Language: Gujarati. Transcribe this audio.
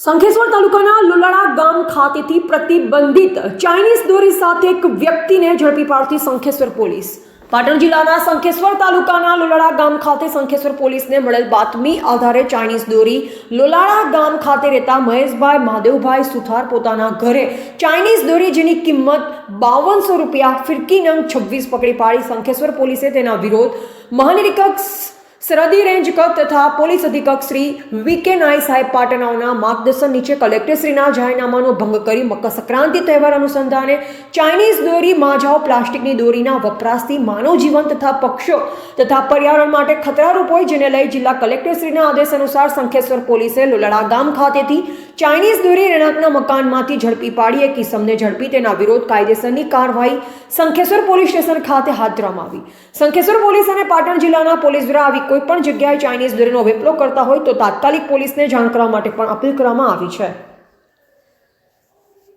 સંખેશ્વર તાલુકાના લુલાડા ગામ ખાતેથી પ્રતિબંધિત ચાઇનીઝ દોરી સાથે એક વ્યક્તિને ઝડપી પાડતી સંખેશ્વર પોલીસ. પાટણ જિલ્લાના સંખેશ્વર તાલુકાના લોલાડા ગામ ખાતે સંખેશ્વર પોલીસને મળેલ બાતમી આધારે ચાઇનીઝ દોરી લોલાડા ગામ ખાતે રહેતા મહેશભાઈ મહાદેવભાઈ સુથાર પોતાના ઘરે ચાઇનીઝ દોરી જેની કિંમત બાવનસો રૂપિયા ફિરકી નંગ છવ્વીસ પકડી પાડી સંખેશ્વર પોલીસે તેના વિરોધ મહાનિરીક્ષક સરહદી રેન્જ કપ તથા પોલીસ અધિક્ષક શ્રી વી કે નાય સાહેબ પાટણાઓના માર્ગદર્શન નીચે કલેક્ટરશ્રીના જાહેરનામાનો ભંગ કરી મકર સંક્રાંતિ તહેવાર અનુસંધાને ચાઇનીઝ દોરી, માજાઓ, પ્લાસ્ટિકની દોરીના વપરાશથી માનવજીવન તથા પક્ષો તથા પર્યાવરણ માટે ખતરારૂપ હોય, જેને લઈ જિલ્લા કલેક્ટરશ્રીના આદેશ અનુસાર સંખેશ્વર પોલીસે લોલાડા ગામ ખાતેથી ચાઇનીઝ દોરી રહેણાંકના મકાનમાંથી ઝડપી પાડી એક કિસમને ઝડપી તેના વિરોધ કાયદેસરની કાર્યવાહી સંખેશ્વર પોલીસ સ્ટેશન ખાતે હાથ ધરવામાં આવી. સંખેશ્વર પોલીસ અને પાટણ જિલ્લાના પોલીસ દ્વારા આવી કોઈ પણ જગ્યાએ ચાઇનીઝ દોરીનો વેપલો કરતા હોય તો તાત્કાલિક પોલીસને જાણ કરવા માટે પણ અપીલ કરવામાં આવી છે.